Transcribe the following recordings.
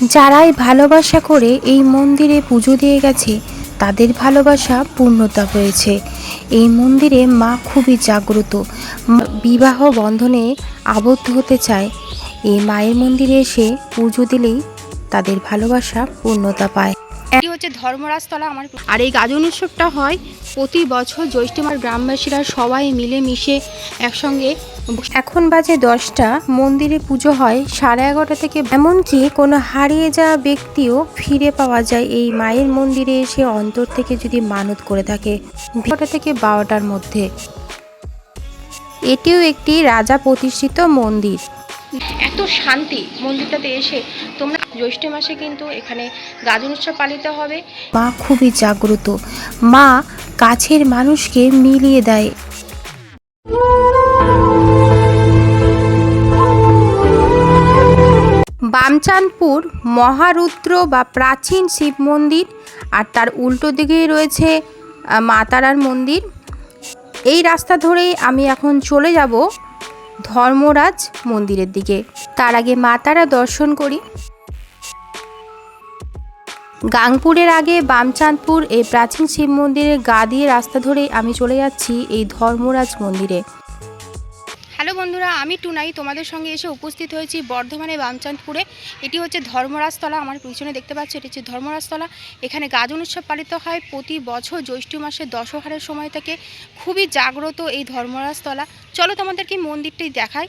যারাই ভালোবাসা করে এই মন্দিরে পুজো দিয়ে গেছে, তাদের ভালোবাসা পূর্ণতা হয়েছে। এই মন্দিরে মা খুবই জাগ্রত। বিবাহ বন্ধনে আবদ্ধ হতে চায়। এই মায়ের মন্দিরে এসে পুজো দিলেই তাদের ভালোবাসা পূর্ণতা পায়। এটি হচ্ছে ধর্মরাজতলা আমার আর এই গাজন উৎসবটা হয় প্রতি বছর জ্যৈষ্ঠ মাস গ্রামবাসীরা সবাই মিলে মিশে একসঙ্গে এখন বাজে দশটা মন্দিরে পুজো হয় সাড়ে এগারোটা থেকে। এমনকি কোনো হারিয়ে যাওয়া ব্যক্তিও ফিরে পাওয়া যায় এই মায়ের মন্দিরে এসে অন্তর থেকে যদি মানত করে থাকে। এগারোটা থেকে বারোটার মধ্যে। এটিও একটি রাজা প্রতিষ্ঠিত মন্দির। এত শান্তি মন্দিরটাতে এসে তোমরা জ্যৈষ্ঠ মাসে কিন্তু এখানে গাজন উৎসব পালিত হবে। মা খুবই জাগ্রত। মা কাছের মানুষকে মিলিয়ে দেয়। বামচাঁদপুর মহারুদ্র বা প্রাচীন শিব মন্দির আর তার উল্টো দিকেই রয়েছে আহ, মা তারার মন্দির। এই রাস্তা ধরেই আমি এখন চলে যাব ধর্মরাজ মন্দিরের দিকে। তার আগে মা তারা দর্শন করি। গাংপুরের আগে বামচাঁদপুর এই প্রাচীন শিব মন্দিরের গা দিয়ে রাস্তা ধরে আমি চলে যাচ্ছি এই ধর্মরাজ মন্দিরে। হ্যালো বন্ধুরা, আমি টুনাই। তোমাদের সঙ্গে এসে উপস্থিত হয়েছি বর্ধমানে বামচাঁদপুরে। এটি হচ্ছে ধর্মরাজতলা, আমার পিছনে দেখতে পাচ্ছি, এটি হচ্ছে ধর্মরাজতলা। এখানে গাজন উৎসব পালিত হয় প্রতি বছর জ্যৈষ্ঠ মাসে দশহারের সময় থেকে। খুবই জাগ্রত এই ধর্মরাজতলা। চলো তোমাদেরকে মন্দিরটি দেখাই।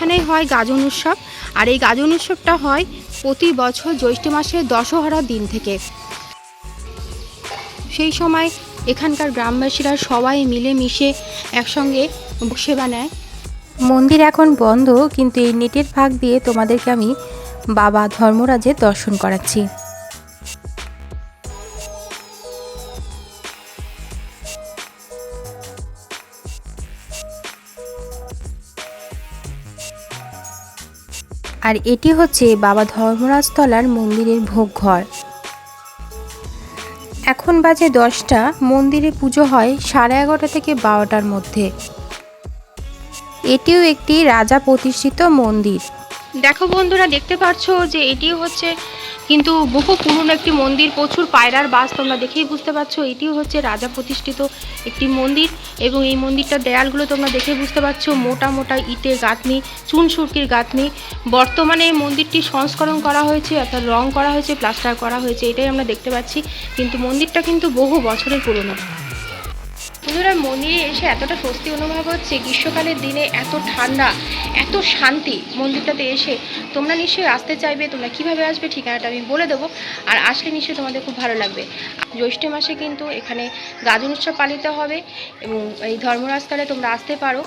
এখানেই হয় গাজন উৎসব। আর এই গাজন উৎসবটা হয় প্রতি বছর জ্যৈষ্ঠ মাসের দশহরার দিন থেকে। সেই সময় এখানকার গ্রামবাসীরা সবাই মিলে মিশে একসঙ্গে সেবা নেয় মন্দির এখন বন্ধ, কিন্তু এই নেটের ফাঁক দিয়ে তোমাদেরকে আমি বাবা ধর্মরাজের দর্শন করাচ্ছি। আর এটি হচ্ছে বাবা ধর্মরাজতলার মন্দিরের ভোগ ঘর এখন বাজে দশটা, মন্দিরে পুজো হয় সাড়ে এগারোটা থেকে বারোটার মধ্যে। এটিও একটি রাজা প্রতিষ্ঠিত মন্দির। দেখো বন্ধুরা, দেখতে পাচ্ছ যে এটি হচ্ছে কিন্তু বহু পুরনো একটি মন্দির, প্রচুর পায়রার বাস তোমরা দেখেই বুঝতে পারছ। এটিও হচ্ছে রাজা প্রতিষ্ঠিত একটি মন্দির এবং এই মন্দিরটার দেয়ালগুলো তোমরা দেখে বুঝতে পারছ। মোটা মোটা ইটের গাঁথনি, চুন সুরকির গাঁথনি। বর্তমানে এই মন্দিরটি সংস্করণ করা হয়েছে, অর্থাৎ রং করা হয়েছে, প্লাস্টার করা হয়েছে, এটাই আমরা দেখতে পাচ্ছি। কিন্তু মন্দিরটা কিন্তু বহু বছরের পুরনো। বন্ধুরা মন্দিরে এসে এতটা স্বস্তি অনুভব হচ্ছে গ্রীষ্মকালের দিনে, এত ঠান্ডা, এত শান্তি মন্দিরটাতে এসে। তোমরা নিশ্চয়ই আসতে চাইবে, তোমরা কীভাবে আসবে ঠিকানাটা আমি বলে দেবো। আর আসলে নিশ্চয়ই তোমাদের খুব ভালো লাগবে। জ্যৈষ্ঠ মাসে কিন্তু এখানে গাজন উৎসব পালিত হবে এবং এই ধর্মরাজতলে তোমরা আসতে পারো।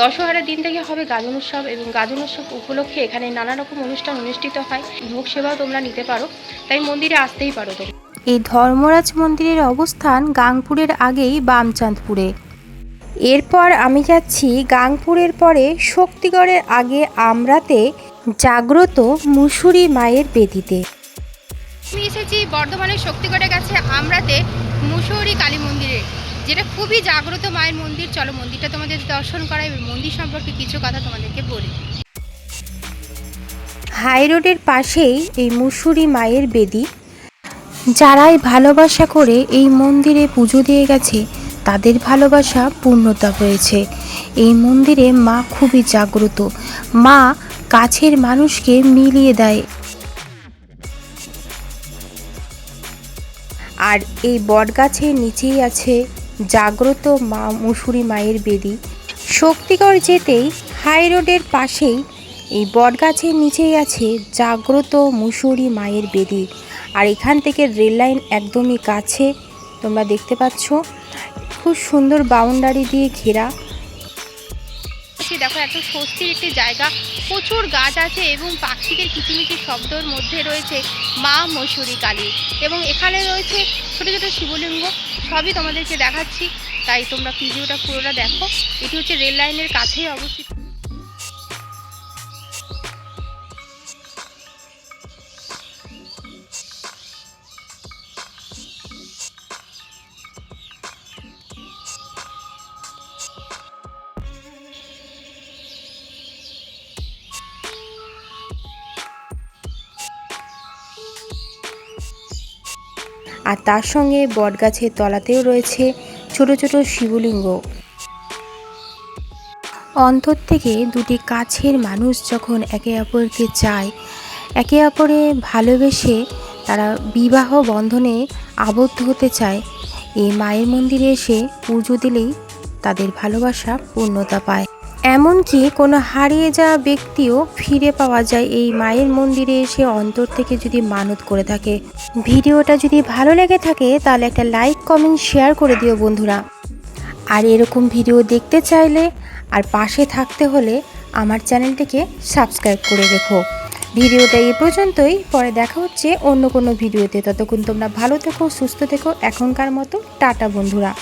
দশহারের দিন থেকে হবে গাজন উৎসব এবং গাজন উৎসব উপলক্ষে এখানে নানা রকম অনুষ্ঠান অনুষ্ঠিত হয়। ভোগ সেবাও তোমরা নিতে পারো। তাই মন্দিরে আসতেই পারো তোমরা। এই ধর্মরাজ মন্দিরের অবস্থান গাংপুরের আগেই বামচাঁদপুরে। এরপর আমি যাচ্ছি গাংপুরের পরে শক্তিগড়ের আগে আমরাতে জাগ্রত মুসুরি মায়ের বেদিতে। আমি এসেছি বর্ধমানের শক্তিগড়ের কাছে আমরাতে মুসৌরি কালী মন্দিরে যেটা খুবই জাগ্রত মায়ের মন্দির। চলো মন্দিরটা তোমাদের দর্শন করাই এবং মন্দির সম্পর্কে কিছু কথা তোমাদেরকে বলি। হাই রোডের পাশেই এই মুসুরি মায়ের বেদি। যারাই ভালোবাসা করে এই মন্দিরে পুজো দিয়ে গেছে, তাদের ভালোবাসা পূর্ণতা হয়েছে এই মন্দিরে মা খুবই জাগ্রত। মা কাছের মানুষকে মিলিয়ে দেয়। আর এই বটগাছের নিচেই আছে জাগ্রত মা মুসুরি মায়ের বেদি। শক্তিগড় যেতেই হাই রোডের পাশেই এই বটগাছের নিচেই আছে জাগ্রত মুসুরি মায়ের বেদি। আর এখান থেকে রেল লাইন একদমই কাছে, তোমরা দেখতে পাচ্ছ। খুব সুন্দর বাউন্ডারি দিয়ে ঘেরা। দেখো, এত স্বস্তির একটি জায়গা। প্রচুর গাছ আছে এবং পাখিদের কিচিমিচি শব্দর মধ্যে রয়েছে মা মসুরি কালী। এবং এখানে রয়েছে ছোট ছোট শিবলিঙ্গ। সবই তোমাদেরকে দেখাচ্ছি। তাই তোমরা ভিডিওটা পুরোটা দেখো। এটি হচ্ছে রেল লাইনের কাছেই অবস্থিত। আর তার সঙ্গে বটগাছের তলাতেও রয়েছে ছোট ছোট শিবলিঙ্গ। অন্তর থেকে দুটি কাছের মানুষ যখন একে অপরকে চায়, একে অপরে ভালোবেসে তারা বিবাহ বন্ধনে আবদ্ধ হতে চায়, এই মায়ের মন্দিরে এসে পুজো দিলেই তাদের ভালোবাসা পূর্ণতা পায়। এমনকি কোনো হারিয়ে যাওয়া ব্যক্তিও ফিরে পাওয়া যায় এই মায়ের মন্দিরে এসে অন্তর থেকে যদি মানত করে থাকে। ভিডিওটা যদি ভালো লেগে থাকে, তাহলে একটা লাইক, কমেন্ট, শেয়ার করে দিও বন্ধুরা। আর এরকম ভিডিও দেখতে চাইলে আর পাশে থাকতে হলে আমার চ্যানেলটিকে সাবস্ক্রাইব করে রেখো। ভিডিওটা এই পর্যন্তই, পরে দেখা হচ্ছে অন্য কোনো ভিডিওতে। ততক্ষণ তোমরা ভালো থেকো, সুস্থ থেকো, এখনকার মতো টাটা বন্ধুরা।